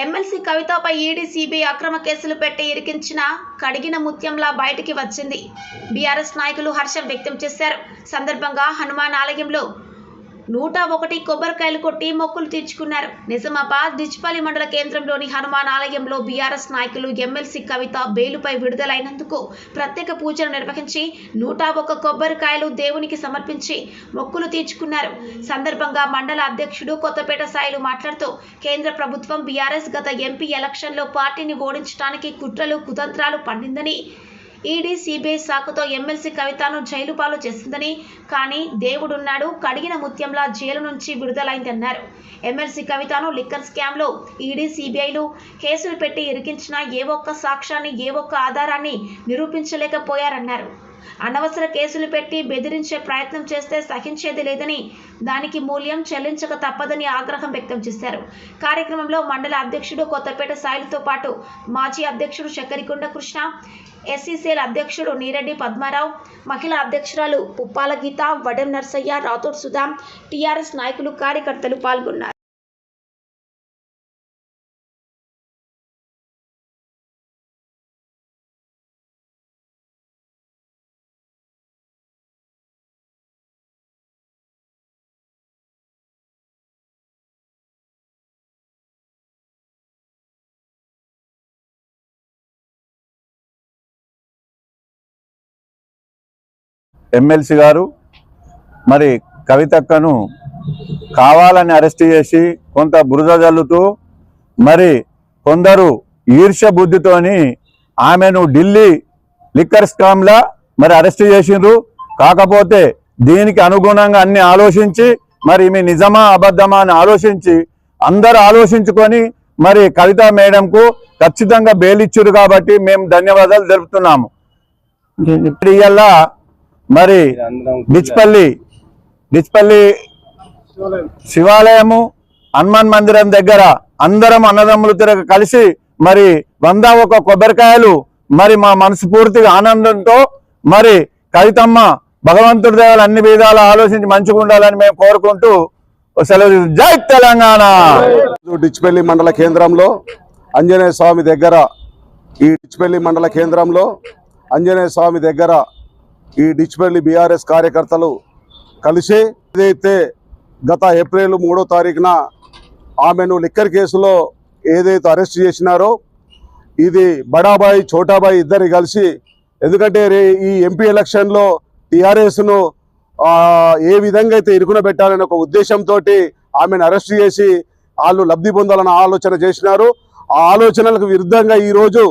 MLC కవితపై ED CBI అక్రమ కేసులు పెట్టి ఇరికించిన కడిగిన ముత్యంలా బయటికి వచ్చింది. బీఆర్ఎస్ నాయకులు హర్షం వ్యక్తం చేశారు. సందర్భంగా హనుమాన్ ఆలయంలో నూట ఒకటి కొబ్బరికాయలు కొట్టి మొక్కులు తీర్చుకున్నారు. నిజామాబాద్ డిచ్పల్లి మండల కేంద్రంలోని హనుమాన్ ఆలయంలో బీఆర్ఎస్ నాయకులు ఎమ్మెల్సీ కవిత బెయిలుపై విడుదలైనందుకు ప్రత్యేక పూజలు నిర్వహించి నూట ఒక కొబ్బరికాయలు దేవునికి సమర్పించి మొక్కులు తీర్చుకున్నారు. సందర్భంగా మండల అధ్యక్షుడు కొత్తపేట సాయిలు మాట్లాడుతూ కేంద్ర ప్రభుత్వం బీఆర్ఎస్ గత ఎంపీ ఎలక్షన్లో పార్టీని ఓడించడానికి కుట్రలు కుతంత్రాలు పండిందని ఈడీ సిబిఐ సాకుతో ఎమ్మెల్సీ కవితను జైలు పాలు చేసిందని కానీ దేవుడున్నాడు కడిగిన ముత్యంలా జైలు నుంచి విడుదలైందన్నారు. ఎమ్మెల్సీ కవితను లిక్కర్ స్కామ్లో ఈడీ సిబిఐలు కేసులు పెట్టి ఇరికించిన ఏ ఒక్క సాక్ష్యాన్ని ఏ ఒక్క ఆధారాన్ని నిరూపించలేకపోయారన్నారు. అనవసర కేసులు పెట్టి బెదిరించే ప్రయత్నం చేస్తే సహించేది లేదని దానికి మూల్యం చెల్లించక తప్పదని ఆగ్రహం వ్యక్తం చేశారు. కార్యక్రమంలో మండల అధ్యక్షుడు కొత్తపేట సాయిలతో పాటు మాజీ అధ్యక్షుడు చక్కరికొండ కృష్ణ ఎస్సీసీఎల్ అధ్యక్షుడు నీరెడ్డి పద్మారావు మహిళా అధ్యక్షురాలు పుప్పాల గీత వడెం నర్సయ్య రాథోడ్ సుధాం టీఆర్ఎస్ నాయకులు కార్యకర్తలు పాల్గొన్నారు. ఎమ్మెల్సీ గారు మరి కవితక్కను కావాలని అరెస్ట్ చేసి కొంత బురద జల్లుతూ మరి కొందరు ఈర్ష్య బుద్ధితోని ఆమెను ఢిల్లీ లిక్కర్ స్కామ్లా మరి అరెస్ట్ చేసిండ్రు. కాకపోతే దీనికి అనుగుణంగా అన్ని ఆలోచించి మరి ఈమె నిజమా అబద్ధమా అని ఆలోచించి అందరూ ఆలోచించుకొని మరి కవిత మేడంకు ఖచ్చితంగా బెయిల్ ఇచ్చారు కాబట్టి మేము ధన్యవాదాలు తెలుపుతున్నాము. ఇప్పుడు ఇవాళ మరి డిచ్పల్లి డిచ్పల్లి శివాలయము హనుమాన్ మందిరం దగ్గర అందరం అన్నదమ్ములు తిరగ కలిసి మరి వంద ఒక కొబ్బరికాయలు మరి మా మనసు పూర్తిగా ఆనందంతో మరి కవితమ్మ భగవంతుడి దేవాలు అన్ని విధాలు ఆలోచించి మంచిగా ఉండాలని మేము కోరుకుంటూ సెలవు జై తెలంగాణ! డిచ్పల్లి మండల కేంద్రంలో ఆంజనేయ స్వామి దగ్గర ఈ డిచ్పల్లి మండల కేంద్రంలో ఆంజనేయ స్వామి దగ్గర ఈ డిచ్పల్లి బీఆర్ఎస్ కార్యకర్తలు కలిసి ఏదైతే గత ఏప్రిల్ మూడో తారీఖున ఆమెను లిక్కర్ కేసులో ఏదైతే అరెస్ట్ చేసినారో ఇది బడాబాయి చోటాబాయి ఇద్దరు కలిసి ఎందుకంటే రే ఈ ఎంపీ ఎలక్షన్లో టీఆర్ఎస్ను ఏ విధంగా అయితే ఇరుకున పెట్టాలనే ఒక ఉద్దేశంతో ఆమెను అరెస్ట్ చేసి వాళ్ళు లబ్ధి పొందాలన్న ఆలోచన చేసినారు. ఆ ఆలోచనలకు విరుద్ధంగా ఈరోజు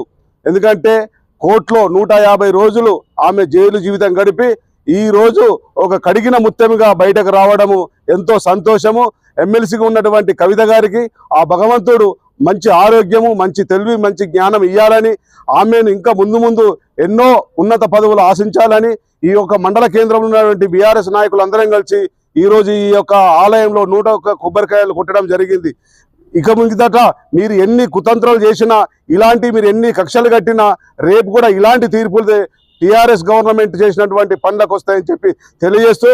ఎందుకంటే కోర్టులో నూట యాభై రోజులు ఆమె జైలు జీవితం గడిపి ఈ రోజు ఒక కడిగిన ముత్యముగా బయటకు రావడము ఎంతో సంతోషము. ఎమ్మెల్సీగా ఉన్నటువంటి కవిత గారికి ఆ భగవంతుడు మంచి ఆరోగ్యము మంచి తెలివి మంచి జ్ఞానం ఇవ్వాలని ఆమెను ఇంకా ముందు ముందు ఎన్నో ఉన్నత పదవులు ఆశించాలని ఈ యొక్క మండల కేంద్రంలో ఉన్నటువంటి బీఆర్ఎస్ నాయకులు అందరం కలిసి ఈరోజు ఈ యొక్క ఆలయంలో నూట ఒక్క కొబ్బరికాయలు కొట్టడం జరిగింది. ఇక ముందుదట మీరు ఎన్ని కుతంత్రాలు చేసినా ఇలాంటి మీరు ఎన్ని కక్షలు కట్టినా రేపు కూడా ఇలాంటి తీర్పులు టీఆర్ఎస్ గవర్నమెంట్ చేసినటువంటి పనులకు వస్తాయని చెప్పి తెలియజేస్తూ